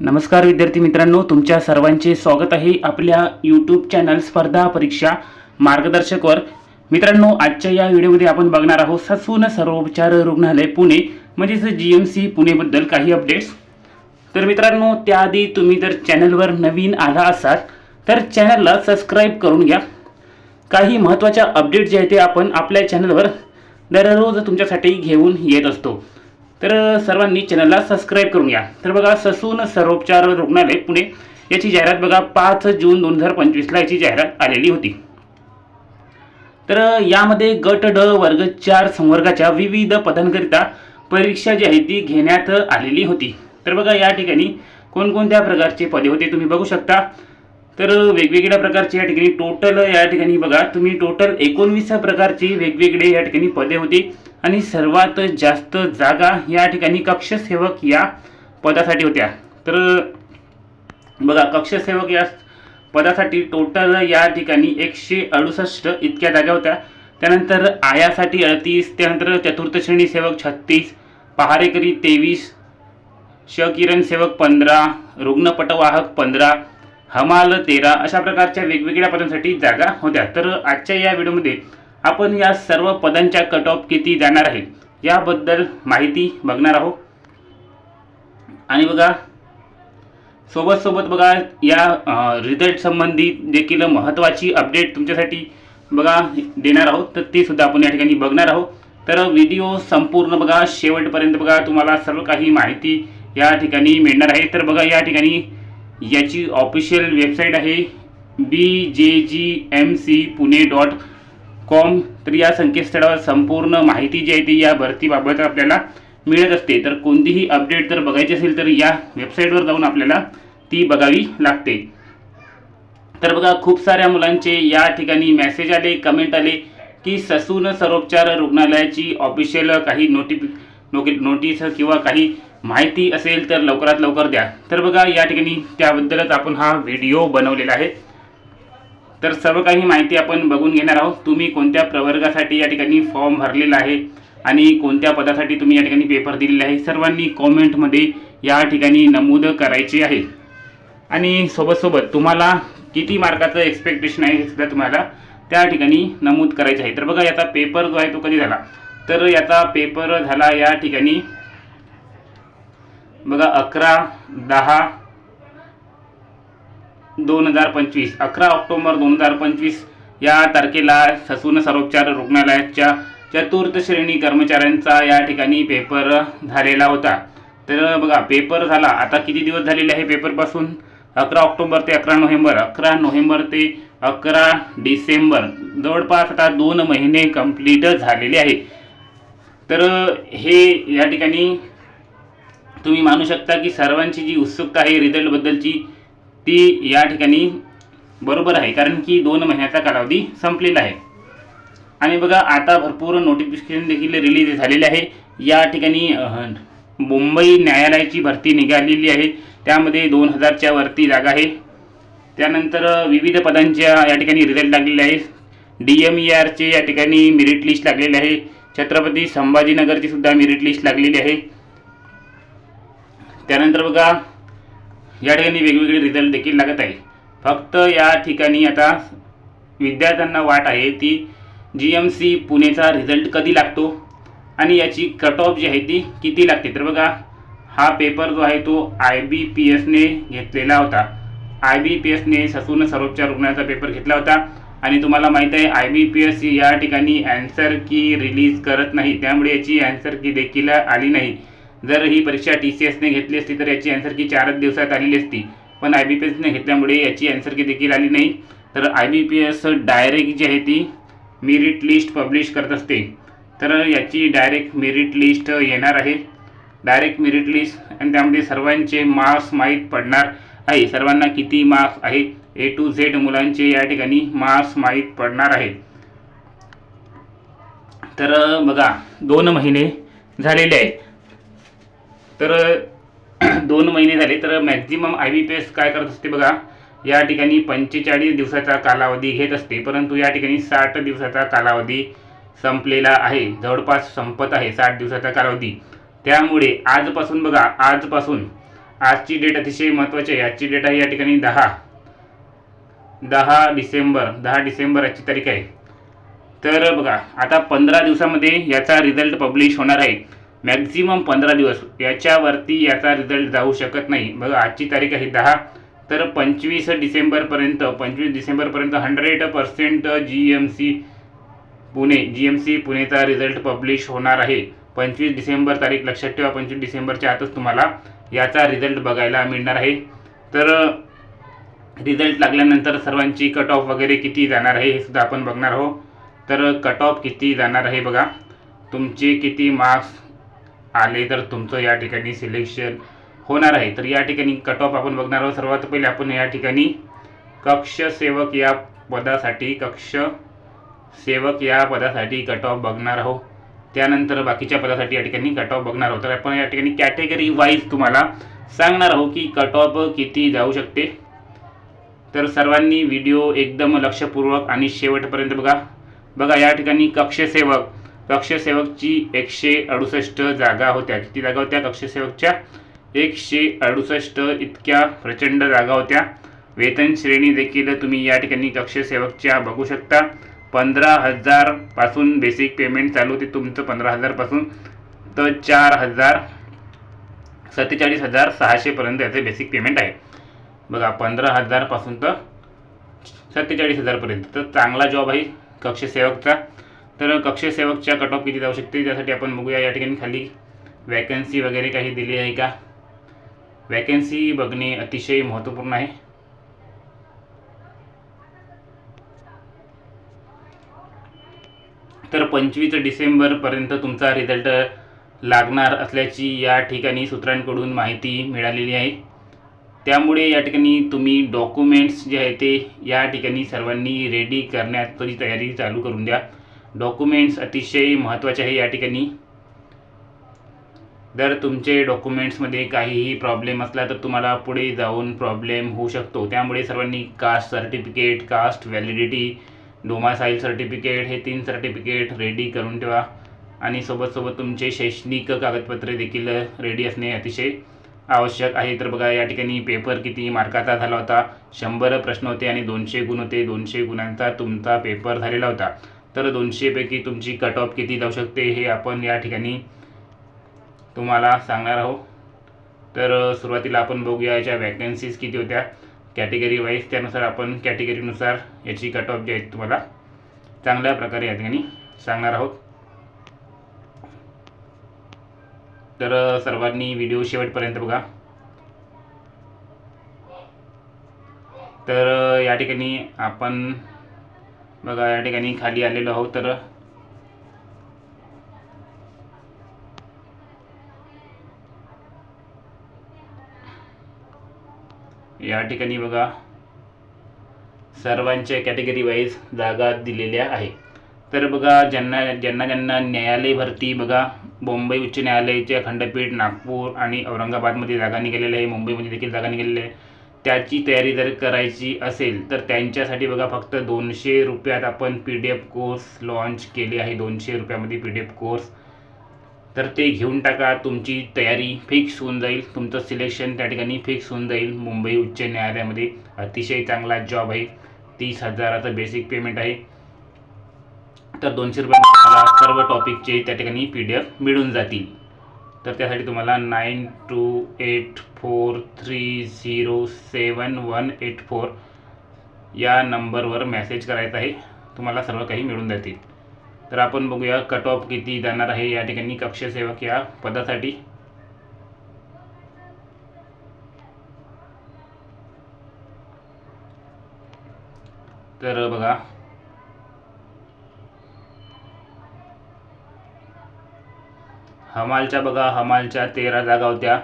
नमस्कार विद्यार्थी मित्रांनो. तुमच्या सर्वांचे स्वागत आहे आपल्या यूट्यूब चॅनल स्पर्धा परीक्षा मार्गदर्शकवर. मित्रांनो आजच्या या व्हिडिओमध्ये आपण बघणार आहोत ससून सर्वोपचार रुग्णालय पुणे म्हणजेच जी एम सी पुणेबद्दल काही अपडेट्स तर मित्रांनो त्याआधी तुम्ही जर चॅनलवर नवीन आला असाल तर चॅनलला सबस्क्राईब करून घ्या. काही महत्त्वाच्या अपडेट जे आहे ते आपण आपल्या चॅनलवर दररोज तुमच्यासाठी घेऊन येत असतो. तर सर्वांनी चॅनलला सबस्क्राईब करून घ्या. तर बघा ससून सर्वोपचार रुग्णालय पुणे. याची जाहिरात बघा पाच जून दोन हजार पंचवीसला याची जाहिरात आलेली होती. तर यामध्ये गट ड वर्ग चार संवर्गाच्या विविध पदांकरिता परीक्षा जी आहे ती घेण्यात आलेली होती. तर बघा या ठिकाणी कोणकोणत्या प्रकारचे पदे होते तुम्ही बघू शकता. तर वेगवेगळ्या प्रकारची या ठिकाणी टोटल या ठिकाणी बघा तुम्ही टोटल एकोणवीस प्रकारची वेगवेगळे या ठिकाणी पदे होती. आणि सर्वात जास्त जागा या ठिकाणी कक्षसेवक या पदासाठी होत्या. तर बघा कक्षसेवक या पदासाठी टोटल या ठिकाणी एकशे अडुसष्ट इतक्या जागा होत्या. त्यानंतर आयासाठी अडतीस त्यानंतर चतुर्थ श्रेणी सेवक छत्तीस पहारेकरी तेवीस शकिरण सेवक पंधरा रुग्णपटवाहक पंधरा हमाल तेरा अशा प्रकारच्या वेगवेगळ्या पदांसाठी जागा होत्या. तर आजच्या या व्हिडिओमध्ये आपण या सर्व पदांच्या कट ऑफ किती जाणार आहे याबद्दल माहिती बघणार आहोत. आणि बघा सोबत सोबत बघा या रिझल्ट संबंधी देखील महत्त्वाची अपडेट तुमच्यासाठी बघा देणार आहोत. तर ती सुद्धा आपण या ठिकाणी बघणार आहोत. तर व्हिडिओ संपूर्ण बघा शेवटपर्यंत बघा तुम्हाला सर्व काही माहिती या ठिकाणी मिळणार आहे. तर बघा या ठिकाणी याची ऑफिशियल वेबसाईट आहे B J G M C Pune dot com तर या संकेतस्थळावर संपूर्ण माहिती जी आहे ती या भरतीबाबत आपल्याला मिळत असते. तर कोणतीही अपडेट जर बघायची असेल तर या वेबसाईटवर जाऊन आपल्याला ती बघावी लागते. तर बघा खूप साऱ्या मुलांचे या ठिकाणी मेसेज आले कमेंट आले की ससून सर्वोपचार रुग्णालयाची ऑफिशियल काही नोटिफिक नोकि नोटीस किंवा काही माहिती असेल तर लवकरात लवकर द्या. तर बघा या ठिकाणी त्याबद्दलच आपण हा व्हिडिओ बनवलेला आहे. तर सर्व काही माहिती आपण बघून घेणार आहोत. तुम्ही कोणत्या प्रवर्गासाठी या ठिकाणी फॉर्म भरलेला आहे आणि कोणत्या पदासाठी तुम्ही या ठिकाणी पेपर दिलेला आहे सर्वांनी कॉमेंटमध्ये या ठिकाणी नमूद करायचे आहे. आणि सोबतसोबत तुम्हाला किती मार्काचं एक्सपेक्टेशन आहे हे सुद्धा तुम्हाला त्या ठिकाणी नमूद करायचं आहे. तर बघा याचा पेपर जो आहे तो कधी झाला? तर याचा पेपर झाला या ठिकाणी. बघा अकरा दहा दोन हजार पंचवीस. अकरा ऑक्टोबर दोन हजार पंचवीस या तारखेला ससून सर्वोपचार रुग्णालयाच्या चतुर्थ श्रेणी कर्मचाऱ्यांचा या ठिकाणी पेपर झालेला होता. तर बघा पेपर झाला. आता किती दिवस झालेले आहे पेपरपासून अकरा ऑक्टोबर ते अकरा नोव्हेंबर. अकरा नोव्हेंबर ते अकरा डिसेंबर. जवळपास आता दोन महिने कंप्लीट झालेले आहे तर हे या ठिकाणी तुम्ही मानू शकता की सर्वांची जी उत्सुकता आहे रिझल्टबद्दलची ती या ठिकाणी बरोबर आहे. कारण की दोन महिन्याचा कालावधी संपलेला आहे. आणि बघा आता भरपूर नोटिफिकेशन देखील रिलीज झालेले आहे. या ठिकाणी मुंबई न्यायालयाची भरती निघालेली आहे. त्यामध्ये दोन हजारच्या वरती जागा आहे. त्यानंतर विविध पदांच्या या ठिकाणी रिझल्ट लागलेले आहे. डी एम ई आरचे या ठिकाणी मेरिट लिस्ट लागलेले आहे. छत्रपती संभाजीनगरची सुद्धा मेरिट लिस्ट लागलेली आहे. त्यानंतर बघा या ठिकाणी वेगवेगळे रिझल्ट देखील लागत आहे. फक्त या ठिकाणी आता विद्यार्थ्यांना वाट आहे ती जी एम सी पुणेचा रिझल्ट कधी लागतो आणि याची कट ऑफ जी आहे ती किती लागते? तर बघा हा पेपर जो आहे तो आय बी पी एसने घेतलेला होता. आय बी पी एसने ससून सर्वोच्च रुग्णाचा पेपर घेतला होता. आणि तुम्हाला माहीत आहे आय बी पी एस या ठिकाणी अँसर की रिलीज करत नाही. त्यामुळे याची अँसर की देखील आली नाही. जर ही परीक्षा टी सी एसने घेतली असती तर याची अँसर की चारच दिवसात आलेली असती. पण आय बी पी एसने घेतल्यामुळे याची अँसर की देखील आली नाही. तर I B P S direct जी आहे ती मेरिट लिस्ट पब्लिश करत असते. तर याची डायरेक्ट मेरिट लिस्ट येणार आहे. डायरेक्ट मेरिट लिस्ट आणि त्यामध्ये सर्वांचे मार्क्स माहीत पडणार आहे. सर्वांना किती मार्क्स आहे? ए टू झेड मुलांचे या ठिकाणी मार्क्स माहीत पडणार आहेत. तर बघा दोन महिने झालेले आहेत. तर दोन महिने झाले तर maximum I B P S काय करत असते बघा या ठिकाणी पंचेचाळीस दिवसाचा कालावधी घेत असते परंतु या ठिकाणी साठ दिवसाचा कालावधी संपलेला आहे. जवळपास संपत आहे साठ दिवसाचा कालावधी. त्यामुळे आजपासून बघा आजपासून आजची डेट अतिशय महत्त्वाची आहे. आजची डेट आहे या ठिकाणी दहा. दहा डिसेंबर दहा डिसेंबर आजची तारीख आहे. तर बघा आता पंधरा दिवसामध्ये याचा रिझल्ट पब्लिश होणार आहे. मॅक्झिमम पंधरा दिवस याच्यावरती याचा रिझल्ट जाऊ शकत नाही. बघा आजची तारीख आहे दहा तर पंचवीस डिसेंबरपर्यंत पंचवीस डिसेंबरपर्यंत hundred percent G M C Pune G M C पुणेचा result publish होणार आहे. पंचवीस डिसेंबर तारीख लक्षात ठेवा पंचवीस डिसेंबरच्या आतच तुम्हाला याचा रिझल्ट बघायला मिळणार आहे. तर रिझल्ट लागल्यानंतर सर्वांची कट ऑफ वगैरे किती जाणार आहे हे सुद्धा आपण बघणार आहोत. तर कट ऑफ किती जाणार आहे बघा. तुमचे किती मार्क्स आले तर तुमचं या ठिकाणी सिलेक्शन होणार आहे. तर या ठिकाणी कट ऑफ आपण बघणार आहोत. सर्वात पहिले आपण या ठिकाणी कक्ष सेवक या पदासाठी कक्ष सेवक या पदासाठी कट ऑफ बघणार आहोत. त्यानंतर बाकीच्या पदासाठी या ठिकाणी कट ऑफ बघणार आहोत. तर आपण या ठिकाणी कॅटेगरी वाईज तुम्हाला सांगणार आहोत की कट ऑफ किती जाऊ शकते. तर सर्वांनी व्हिडिओ एकदम लक्षपूर्वक आणि शेवटपर्यंत बघा. बघा या ठिकाणी कक्षसेवक. कक्षसेवकची एकशे अडुसष्ट जागा होत्या. किती जागा होत्या? कक्षसेवकच्या एकशे अडुसष्ट इतक्या प्रचंड जागा होत्या. वेतन श्रेणी देखील तुम्ही या ठिकाणी कक्षसेवकच्या बघू शकता. पंधरा हजारपासून बेसिक पेमेंट चालू होते तुमचं पंधरा हजारपासून तर चार हजार सत्तेचाळीस हजार सहाशेपर्यंत याचे बेसिक पेमेंट आहे. बघा पंधरा हजारपासून तर सत्तेचाळीस हजारपर्यंत तर चांगला जॉब आहे कक्षसेवकचा तर कक्षसेवकच्या कट ऑफ किती जाऊ शकते? त्यासाठी आपण बघूया या ठिकाणी खाली. वॅकन्सी वगैरे काही दिली आहे का? वॅकन्सी बघणे अतिशय महत्त्वपूर्ण आहे. तर पंचवीस डिसेंबरपर्यंत तुमचा रिझल्ट लागणार असल्याची या ठिकाणी सूत्रांकडून माहिती मिळालेली आहे. त्यामुळे या ठिकाणी तुम्ही डॉक्युमेंट्स जे आहे ते या ठिकाणी सर्वांनी रेडी करण्याची तयारी चालू करून द्या. डॉक्युमेंट्स अतिशय महत्त्वाचे आहे या ठिकाणी. जर तुमचे डॉक्युमेंट्समध्ये काहीही प्रॉब्लेम असला तर तुम्हाला पुढे जाऊन प्रॉब्लेम होऊ शकतो. त्यामुळे सर्वांनी caste certificate caste validity domicile certificate हे तीन सर्टिफिकेट रेडी करून ठेवा. आणि सोबत सोबत तुमचे शैक्षणिक कागदपत्रे देखील रेडी असणे अतिशय आवश्यक आहे. तर बघा या ठिकाणी पेपर किती मार्काचा झाला होता? शंभर प्रश्न होते आणि दोनशे गुण होते. दोनशे गुणांचा तुमचा पेपर झालेला होता. तर दोनशेपैकी तुमची कट ऑफ किती जाऊ शकते हे आपण या ठिकाणी तुम्हाला सांगणार आहोत. तर सुरुवातीला आपण बघूया याच्या वॅकन्सीज किती होत्या? कॅटेगरी वाईज त्यानुसार आपण कॅटेगरीनुसार याची कट ऑफ जी आहे तुम्हाला चांगल्या प्रकारे या ठिकाणी सांगणार आहोत. तर सर्वांनी व्हिडिओ शेवटपर्यंत बघा. तर या ठिकाणी आपण बघा या ठिकाणी खाली आलेलो आहोत तर या ठिकाणी बघा सर्वांच्या कॅटेगरी वाईज जागा दिलेल्या आहे तर बघा ज्यांना ज्यांना ज्यांना न्यायालय भरती बघा मुंबई उच्च न्यायालयाच्या खंडपीठ नागपूर आणि औरंगाबादमध्ये जागा निघालेल्या आहे. मुंबईमध्ये देखील जागा निघालेली आहे. त्याची तयारी जर करायची असेल तर त्यांच्यासाठी बघा फक्त दोनशे रुपयात आपण P D F course launch केले आहे. दोनशे रुपयामध्ये पी डी एफ कोर्स. तर ते घेऊन टाका. तुमची तयारी फिक्स होऊन जाईल. तुमचं सिलेक्शन त्या ठिकाणी फिक्स होऊन जाईल. मुंबई उच्च न्यायालयामध्ये अतिशय चांगला जॉब आहे. तीस हजाराचं बेसिक पेमेंट आहे. तर दोनशे रुपयामध्ये तुम्हाला सर्व टॉपिकचे त्या ठिकाणी पी डी एफ मिळून जातील. तर त्यासाठी तुम्हाला nine two eight four three zero seven one eight four या नंबरवर मेसेज करायचा आहे. तुम्हाला सर्व काही मिळून जातील. तर आपण बघूया कट ऑफ किती जाणार आहे या ठिकाणी कक्षसेवक या पदासाठी. तर बघा हमालच्या बघा हमालच्या तेरा जागा होत्या.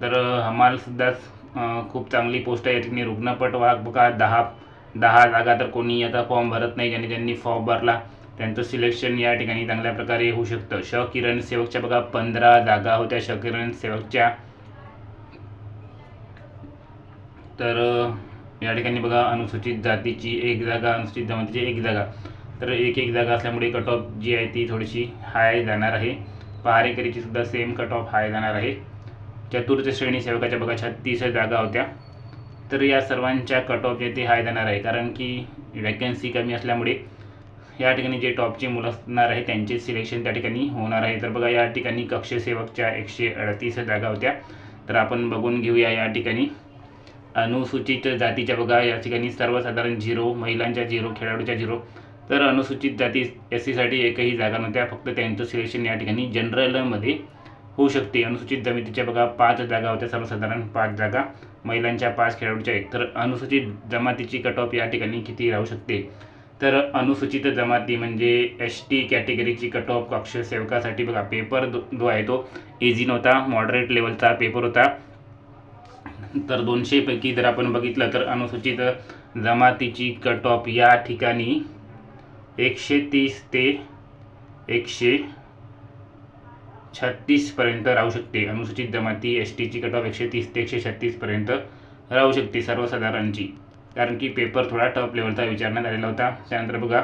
तर हमालसुद्धा खूप चांगली पोस्ट आहे. या ठिकाणी रुग्णपट वाहक बघा दहा दहा जागा तर कोणी आता फॉर्म भरत नाही. ज्यांनी ज्यांनी फॉर्म भरला त्यांचं सिलेक्शन या ठिकाणी चांगल्या प्रकारे होऊ शकतं. श किरण सेवकच्या बघा पंधरा जागा होत्या श किरण सेवकच्या. तर या ठिकाणी बघा अनुसूचित जातीची एक जागा अनुसूचित जमातीची एक जागा. तर एक एक जागा असल्यामुळे कट ऑफ जी आहे ती थोडीशी हाय जाणार आहे. पहारेकरीची सुद्धा सेम कट ऑफ हाय जाणार आहे. चतुर्थ श्रेणी सेवकाच्या बघा छत्तीस जागा होत्या. तर या सर्वांच्या कट ऑफ जे ते हाय जाणार आहे. कारण की वॅकन्सी कमी असल्यामुळे या ठिकाणी जे टॉपचे मुलं असणार आहे त्यांचे सिलेक्शन त्या ठिकाणी होणार आहे. तर बघा या ठिकाणी कक्षसेवकच्या एकशे अडतीस जागा होत्या. तर आपण बघून घेऊया या ठिकाणी. अनुसूचित जातीच्या बघा या ठिकाणी सर्वसाधारण झिरो महिलांच्या झिरो खेळाडूच्या झिरो तर अनुसूचित जाती एस सीसाठी एकही जागा नव्हत्या फक्त त्यांचं सिलेक्शन या ठिकाणी जनरलमध्ये होऊ शकते. अनुसूचित जमातीच्या बघा पाच जागा होत्या सर्वसाधारण पाच जागा. महिलांच्या पाच खेळाडूच्या एक. तर अनुसूचित जमातीची कट ऑफ या ठिकाणी किती राहू शकते? तर अनुसूचित जमाती म्हणजे एस टी कॅटेगरीची कट ऑफ कक्ष सेवकासाठी बघा पेपर दो जो आहे तो इझी नव्हता मॉडरेट लेवलचा पेपर होता. तर दोनशेपैकी जर आपण बघितलं तर अनुसूचित जमातीची कट ऑफ या ठिकाणी एकशे तीस ते एकशे छत्तीसपर्यंत राहू शकते. अनुसूचित जमाती एस टीची कट ऑफ एकशे तीस ते एकशे छत्तीसपर्यंत राहू शकते सर्वसाधारणची. कारण की पेपर थोडा टफ लेवलचा विचारण्यात आलेला होता. त्यानंतर बघा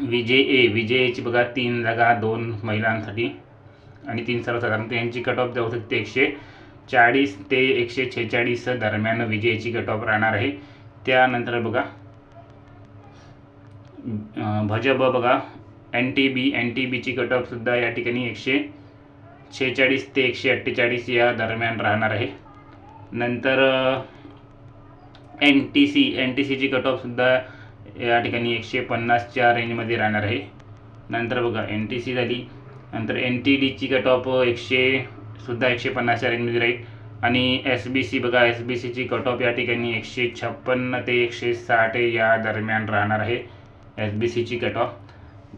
विजे ए विजे एची बघा तीन जागा दोन महिलांसाठी आणि तीन सर्वसाधारण. यांची कट ऑफ जाऊ शकते एकशे चाळीस ते एकशे छेचाळीस दरम्यान विजेची कट ऑफ राहणार आहे. त्यानंतर बघा भजब बघा N T B N T बीची कट ऑफसुद्धा या ठिकाणी एकशे छेचाळीस ते एकशे अठ्ठेचाळीस या दरम्यान राहणार आहे. नंतर N T C N T सीची कट ऑफसुद्धा या ठिकाणी एकशे पन्नासच्या रेंजमध्ये राहणार आहे. नंतर बघा एन टी सी झाली. नंतर एन टी डीची कट ऑफ एकशे सुद्धा एकशे पन्नासच्या रेंजमध्ये राहील. आणि एस बी सी बघा एस बी सीची कट ऑफ या ठिकाणी एकशे छप्पन्न ते एकशे साठ या दरम्यान राहणार आहे. एस बी सीची कट ऑफ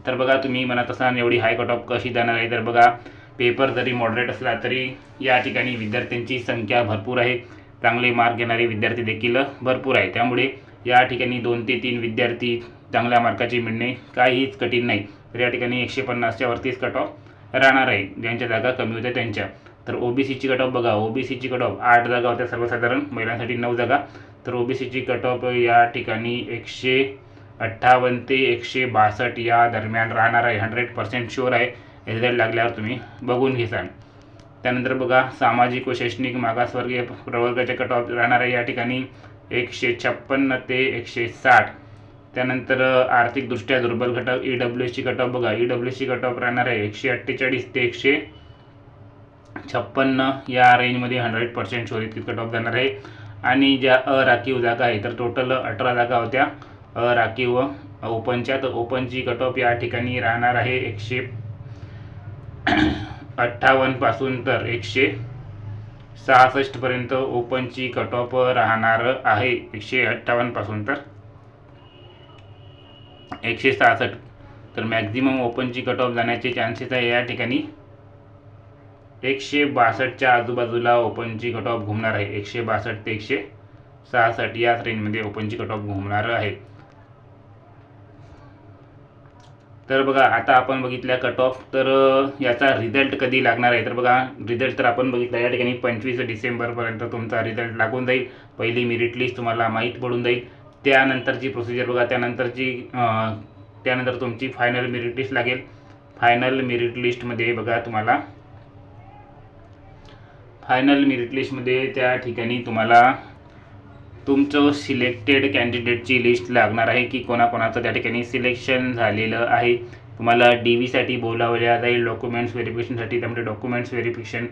तर बघा तुम्ही म्हणत असाल एवढी हाय कट ऑफ कशी जाणार आहे? तर बघा पेपर जरी मॉडरेट असला तरी या ठिकाणी विद्यार्थ्यांची संख्या भरपूर आहे. चांगले मार्क घेणारे विद्यार्थी देखील भरपूर आहे. त्यामुळे या ठिकाणी दोन ते तीन विद्यार्थी चांगल्या मार्काचे मिळणे काहीच कठीण नाही. तर या ठिकाणी एकशे पन्नासच्या वरतीच कट ऑफ राहणार आहे. ज्यांच्या जागा कमी होत्या त्यांच्या. तर ओबीसीची कट ऑफ बघा. ओबीसीची कट ऑफ आठ जागा होत्या सर्वसाधारण महिलांसाठी नऊ जागा. तर ओबीसीची कट ऑफ या ठिकाणी एकशे अठ्ठावन्न ते एकशे बासष्ट या दरम्यान राहणार आहे. हंड्रेड पर्सेंट शुअर आहे. रिझल्ट लागल्यावर तुम्ही बघून घेसान त्यानंतर बघा सामाजिक व शैक्षणिक मागासवर्गीय प्रवर्गाचे कट ऑफ राहणार आहे. या ठिकाणी एकशे छप्पन्न ते एकशे साठ. त्यानंतर आर्थिकदृष्ट्या दुर्बल घटक ई डब्ल्यू एसची कट ऑफ बघा. ई डब्ल्यू एसची कट ऑफ राहणार आहे एकशे अठ्ठेचाळीस ते एकशे छप्पन्न. या रेंजमध्ये हंड्रेड पर्सेंट शोध इतकी कट ऑफ जाणार आहे. आणि ज्या अराखीव जागा आहे तर टोटल अठरा जागा होत्या. राखीव ओपनच्या तर ओपनची कट ऑफ या ठिकाणी राहणार आहे एकशे अठ्ठावन्नपासून तर एकशे सहासष्टपर्यंत ओपनची कट ऑफ राहणार आहे. एकशे अठ्ठावन्नपासून तर एकशे सहासष्ट. तर मॅक्झिमम ओपनची कट ऑफ जाण्याचे चान्सेस आहे या ठिकाणी. एकशे बासष्टच्या आजूबाजूला ओपनची कट ऑफ घुमणार आहे. एकशे बासष्ट ते एकशे सहासष्ट याच रेंजमध्ये ओपनची कट ऑफ घुमणार आहे. तर बघा आता आपण बघितल्या कट ऑफ तर याचा रिझल्ट कधी लागणार आहे? तर बघा रिझल्ट तर आपण बघितला या ठिकाणी पंचवीस डिसेंबरपर्यंत तुमचा रिझल्ट लागून जाईल. पहिली मेरिट लिस्ट तुम्हाला माहीत पडून जाईल. त्यानंतरची प्रोसिजर बघा त्यानंतरची त्यानंतर तुमची फायनल मेरिट लिस्ट लागेल. फायनल मेरिट लिस्टमध्ये बघा तुम्हाला फायनल मेरिट लिस्टमध्ये त्या ठिकाणी तुम्हाला तुमचं सिलेक्टेड कॅन्डिडेटची लिस्ट लागणार आहे की कोणाकोणाचं त्या ठिकाणी सिलेक्शन झालेलं आहे? तुम्हाला डी व्हीसाठी बोलावल्या जाईल डॉक्युमेंट्स व्हेरिफिकेशनसाठी त्यामध्ये डॉक्युमेंट्स व्हेरिफिकेशन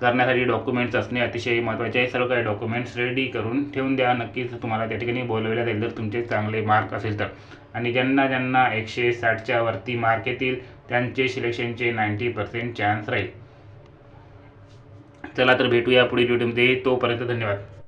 करण्यासाठी डॉक्युमेंट्स असणे अतिशय महत्त्वाचे आहे. सर्व काही डॉक्युमेंट्स रेडी करून ठेवून द्या. नक्कीच तुम्हाला त्या ठिकाणी बोलवल्या जाईल जर तुमचे चांगले मार्क असेल तर. आणि ज्यांना ज्यांना एकशे साठच्या वरती मार्क येतील त्यांचे सिलेक्शनचे नाईंटी पर्सेंट चान्स राहील. चला तर भेटूया पुढील व्हिडिओमध्ये तोपर्यंत धन्यवाद.